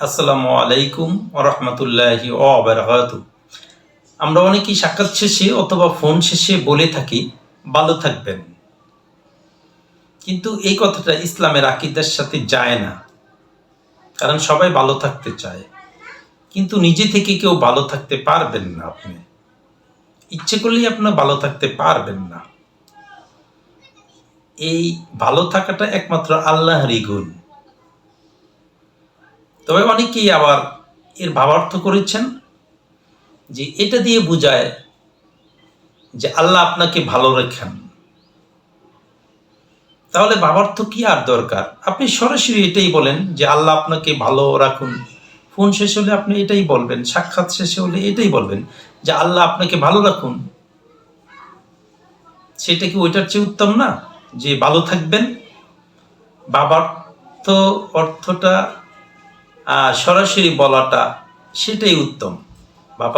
আসসালামু আলাইকুম রহমতুল্লাহি অবরাকাত আমরা অনেকেই সাক্ষাৎ শেষে অথবা ফোন শেষে বলে থাকি, ভালো থাকবেন। কিন্তু এই কথাটা ইসলামের আকিদার সাথে যায় না। কারণ সবাই ভালো থাকতে চায়। কিন্তু নিজে থেকে কেউ ভালো থাকতে পারবেন না আপনি। ইচ্ছে করলেই আপনার ভালো থাকতে পারবেন না। এই ভালো থাকাটা একমাত্র আল্লাহরই গুণ। তবে অনেকেই আবার এর ভাবার্থ করেছেন যে এটা দিয়ে বোঝায় যে আল্লাহ আপনাকে ভালো রেখেন। তাহলে ভাবার্থ কি আর দরকার? আপনি সরাসরি এটাই বলেন যে আল্লাহ আপনাকে ভালো রাখুন। ফোন শেষ হলে আপনি এটাই বলবেন, সাক্ষাৎ শেষে হলে এটাই বলবেন যে আল্লাহ আপনাকে ভালো রাখুন। সেটা কি ওইটার চেয়ে উত্তম না? যে ভালো থাকবেন? বাবার তো অর্থটা সরাসরি বলাটা সেটাই উত্তম। বাবা